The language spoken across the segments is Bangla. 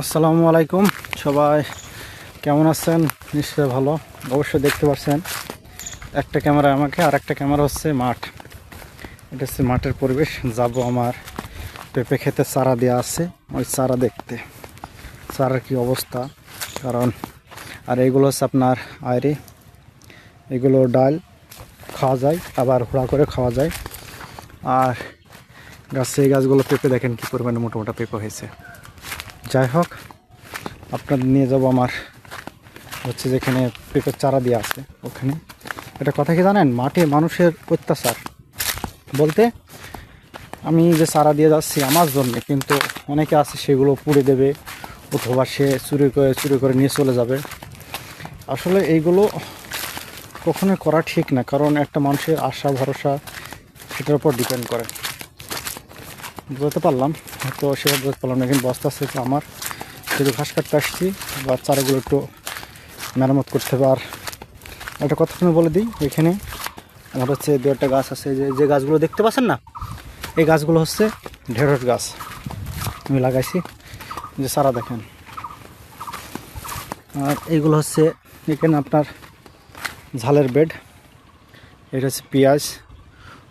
আসসালামু আলাইকুম। সবাই কেমন আছেন? নিশ্চয়ই ভালো। অবশ্যই দেখতে পাচ্ছেন, একটা ক্যামেরা আমাকে আর একটা ক্যামেরা হচ্ছে মাঠ। এটা হচ্ছে মাঠের পরিবেশ। যাব আমার পেঁপে খেতে, চারা দেওয়া আছে। ওই চারা দেখতে। চারার কি অবস্থা? কারণ, আর এগুলো হচ্ছে আপনার আয়রে এগুলো ডাল খাওয়া যায়, আবার হুড়া করে খাওয়া যায়। আর গাছে গাছগুলো পেঁপে দেখেন কি পরিমাণে মোটা মোটা পেঁপে হয়েছে। যাই হোক আপনাদের নিয়ে যাব আমার হচ্ছে যেখানে পেঁপের চারা দিয়ে আছে, ওখানে। এটা কথা কি জানেন? মাঠে মানুষের অত্যাচার। বলতে আমি যে চারা দিয়ে যাচ্ছি আমার জন্য, কিন্তু অনেকে আছে সেগুলো পুড়ে দেবে, অথবা সে চুরি করে চুরি করে নিয়ে চলে যাবে। আসলে এইগুলো কখনোই করা ঠিক না, কারণ একটা মানুষের আশা, ভরসা, সেটার উপর ডিপেন্ড করে। বুঝতে পারলাম। তো সেটা বুঝতে পারলাম না, কিন্তু বস্তা আছে আমার। যেহেতু ঘাস কাটতে আসছি, বা চারাগুলো একটু মেরামত করতে হবে। আর একটা কথা আমি বলে দিই, এখানে আমার হচ্ছে দু একটা গাছ আছে। যে যে গাছগুলো দেখতে পাচ্ছেন না, এই গাছগুলো হচ্ছে ঢেঁড়স গাছ। আমি লাগাইছি যে চারা দেখেন। আর এইগুলো হচ্ছে এখানে আপনার ঝালের বেড, এটা হচ্ছে পেঁয়াজ,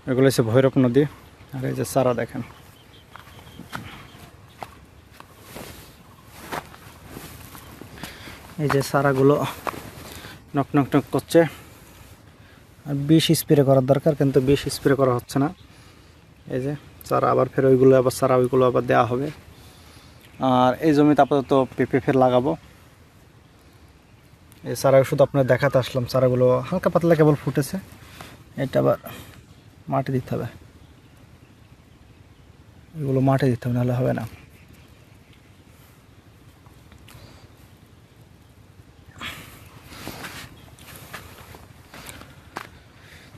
এগুলো হচ্ছে ভৈরব নদী, আর এই যে চারা দেখেন। এই যে চারাগুলো নক নক নক করছে। আর বিষ স্প্রে করার দরকার, কিন্তু বিষ স্প্রে করা হচ্ছে না। এই যে চারা আবার ফের ওইগুলো, আবার চারা ওইগুলো আবার দেওয়া হবে। আর এই জমিতে আপাতত পেঁপে ফের লাগাবো। এই চারা শুধু আপনার দেখাতে আসলাম, চারাগুলো হালকা পাতলা কেবল ফুটেছে। এটা আবার মাটি দিতে হবে। এগুলো মাটি দিতে হবে, নাহলে হবে না।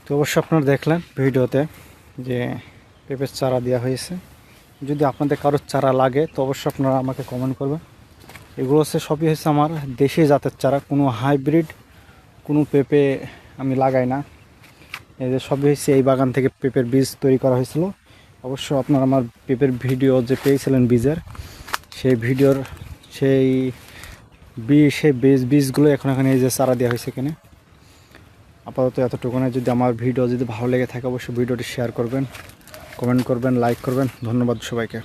তো অবশ্য আপনারা দেখলেন ভিডিওতে যে পেঁপের চারা দেওয়া হয়েছে। যদি আপনাদের কারোর চারা লাগে, তো অবশ্যই আপনারা আমাকে কমেন্ট করবেন। এগুলো হচ্ছে সবই হচ্ছে আমার দেশি জাতের চারা, কোনো হাইব্রিড কোনো পেঁপে আমি লাগাই না। এই যে সবই হচ্ছে এই বাগান থেকে পেঁপের বীজ তৈরি করা হয়েছিল। অবশ্য আপনারা আমার পেঁপের ভিডিও যে পেয়েছিলেন বীজের, সেই ভিডিওর সেই বীজ সেই বীজ, বীজগুলো এখন এখানে এই যে চারা দেওয়া হয়েছে এখানে। আপাতত এতটুকুনে যদি আমার ভিডিও যদি ভালো লেগে থাকে, অবশ্যই ভিডিওটি শেয়ার করবেন কমেন্ট করবেন লাইক করবেন। ধন্যবাদ সবাইকে।